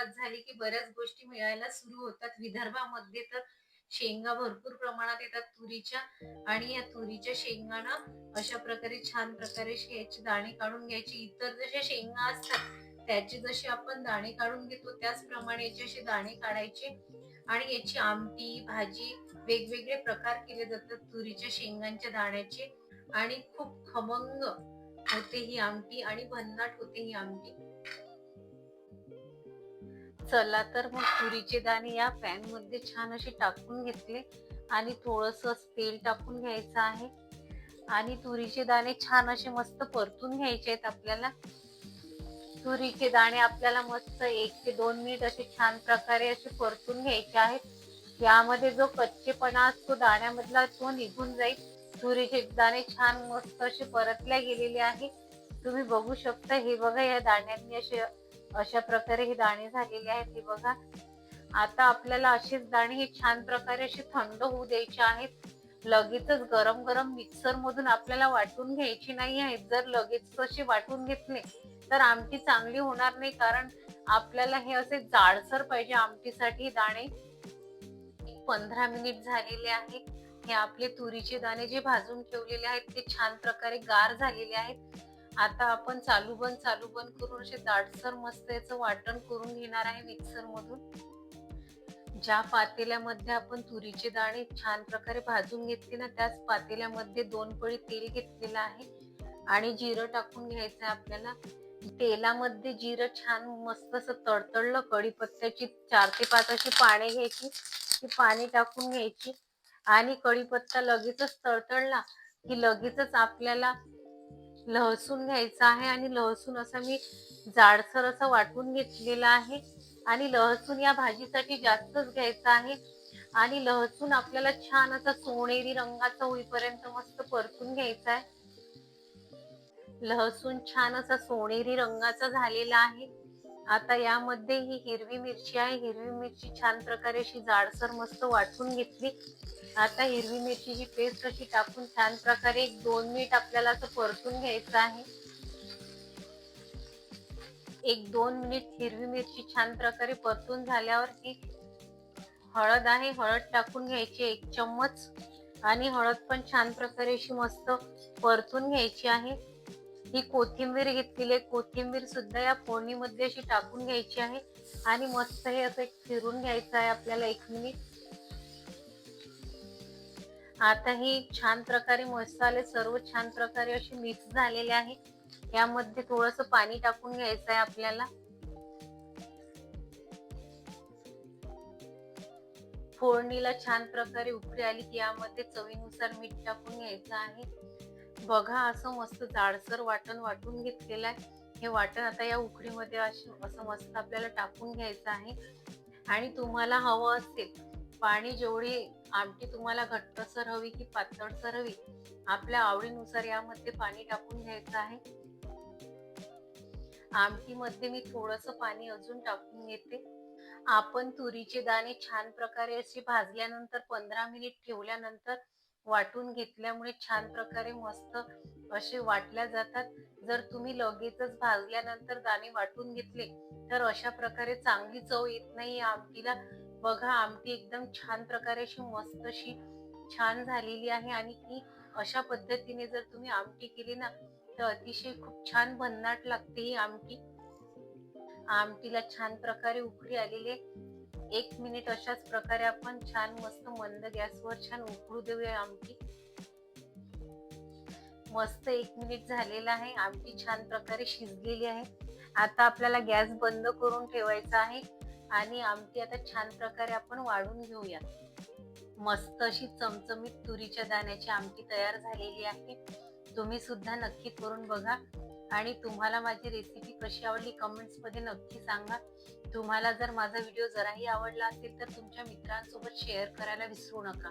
सुरुवात झाली की बऱ्याच गोष्टी मिळायला सुरू होतात. विदर्भामध्ये तर शेंगा भरपूर प्रमाणात येतात तुरीच्या आणि या तुरीच्या शेंगाना अशा प्रकारे छान प्रकारे याची दाणे काढून घ्यायची. इतर जशा शेंगा असतात त्याचे जसे आपण दाणे काढून घेतो त्याचप्रमाणे याचे असे दाणे काढायचे आणि याची आमटी भाजी वेगवेगळे प्रकार केले जातात तुरीच्या शेंगांच्या दाण्याचे. आणि खूप खमंग होते ही आमटी आणि भन्नाट होते ही आमटी. चला तर मग तुरीचे दाणे या पॅनमध्ये छान असे टाकून घेतले. आणि थोडस तेल टाकून घ्यायचं आहे. आणि तुरीचे दाणे छान असे मस्त परतून घ्यायचे आहेत आपल्याला. तुरीचे दाणे आपल्याला मस्त एक ते दोन मिनिट असे छान प्रकारे असे परतून घ्यायचे आहेत. यामध्ये जो कच्चेपणा असतो दाण्यामधला तो निघून जाईल. तुरीचे दाणे छान मस्त असे परतल्या गेलेले आहे. तुम्ही बघू शकता हे बघा या दाण्यांनी असे अशा प्रकारे ही दाणे झालेली आहेत. ती बघा. आता आपल्याला अशीच दाणे हे छान प्रकारे अशी थंड होऊ द्यायची आहेत. लगेचच गरम गरम मिक्सर मधून आपल्याला वाटून घ्यायची नाही आहेत. जर लगेच असे वाटून घेतले तर आमटी चांगली होणार नाही. कारण आपल्याला हे असे जाडसर पाहिजे आमटीसाठी. दाणे पंधरा मिनिट झालेले आहे. हे आपले तुरीचे दाणे जे भाजून ठेवलेले आहेत ते छान प्रकारे गार झालेले आहेत. आता आपण चालू बंद चालू बंद करून असे दाटसर मस्त याचं वाटण करून घेणार आहे मिक्सर मधून. ज्या पातेल्यामध्ये आपण तुरीचे दाणे छान प्रकारे भाजून घेतले ना त्याच पातेल्यामध्ये दोन पळी तेल घेतलेलं आहे. आणि जिरं टाकून घ्यायचं आहे आपल्याला. तेलामध्ये जिरं छान मस्त असं तडतडलं कढीपत्त्याची चार ते पाच अशी पाने घ्यायची. ती पाणी टाकून घ्यायची. आणि कढीपत्ता लगेचच तडतडला की लगेचच आपल्याला लहसून घ्यायचा आहे आणि लहसून असा मी जाडसर असं वाटून घेतलेला आहे. आणि लहसून या भाजीसाठी जास्तच घ्यायचा आहे. आणि लहसून आपल्याला छान असा सोनेरी रंगाचा होईपर्यंत मस्त परतून घ्यायचा आहे. लहसून छान असा सोनेरी रंगाचा झालेला आहे. आता यामध्ये ही हिरवी मिरची आहे. हिरवी मिरची छान प्रकारे अशी जाडसर मस्त वाटून घेतली. आता हिरवी मिरचीची पेस्ट अशी टाकून छान प्रकारे एक दोन मिनिट आपल्याला असं परतून घ्यायचं आहे. एक दोन मिनिट हिरवी मिरची छान प्रकारे परतून झाल्यावर ही हळद आहे. हळद टाकून घ्यायची एक चम्मच. आणि हळद पण छान प्रकारे अशी मस्त परतून घ्यायची आहे. ही कोथिंबीर घेतलेली आहे. कोथिंबीर सुद्धा या फोडणीमध्ये अशी टाकून घ्यायची आहे. आणि मस्त हे असं एक फिरून घ्यायचं आहे आपल्याला एक मिनिट आता ही छान प्रकारे मसाले सर्व छान प्रकारे असे मिक्स झालेले आहे. यामध्ये थोडस पाणी टाकून घ्यायचं आहे आपल्याला. फोडणीला छान प्रकारे उकळी आली की यामध्ये चवीनुसार मीठ टाकून घ्यायचं आहे. बघा असं मस्त जाडसर वाटण वाटून घेतलेलं आहे. हे वाटण आता या उकडीमध्ये असं मस्त आपल्याला टाकून घ्यायचं आहे. आणि तुम्हाला हवं असेल पाणी जेवढी आमटी तुम्हाला घट्टसर हवी की पातळसर हवी आपल्या आवडीनुसार यामध्ये पाणी टाकून घ्यायचं आहे. आमटीमध्ये मी थोडस पाणी अजून टाकून घेते. आपण तुरीचे दाणे छान प्रकारे असे भाजल्यानंतर पंधरा मिनिट ठेवल्यानंतर वाटून घेतल्यामुळे छान प्रकारे मस्त असे वाटल्या जातात. जर तुम्ही लगेचच भाजल्यानंतर दाणे वाटून घेतले तर अशा प्रकारे चांगली चव येत नाही. या आमटीला बघा आमटी एकदम छान प्रकारे अशी मस्त अशी छान झालेली आहे आणि ही अशा पद्धतीने जर तुम्ही आमटी केली ना तर अतिशय खूप छान भन्नाट लागते ही आमटी. आमटीला छान प्रकारे उकळी आलेली एक मिनिट अशाच प्रकारे आपण छान मस्त मंद गॅसवर छान उकळू देऊया आमटी. मस्त एक मिनिट झालेला आहे. आमटी छान प्रकारे शिजलेली आहे. आता आपल्याला गॅस बंद करून ठेवायचा आहे आणि आमटी आता छान प्रकारे आपण वाढून घेऊया. मस्त अशी चमचमीत तुरीच्या दाण्याची आमटी तयार झालेली आहे. तुम्ही सुद्धा नक्की करून बघा. आणि तुम्हाला माझी रेसिपी कशी आवडली कमेंट्समध्ये नक्की सांगा. तुम्हाला जर माझा व्हिडिओ जराही आवडला असेल तर तुमच्या मित्रांसोबत शेअर करायला विसरू नका.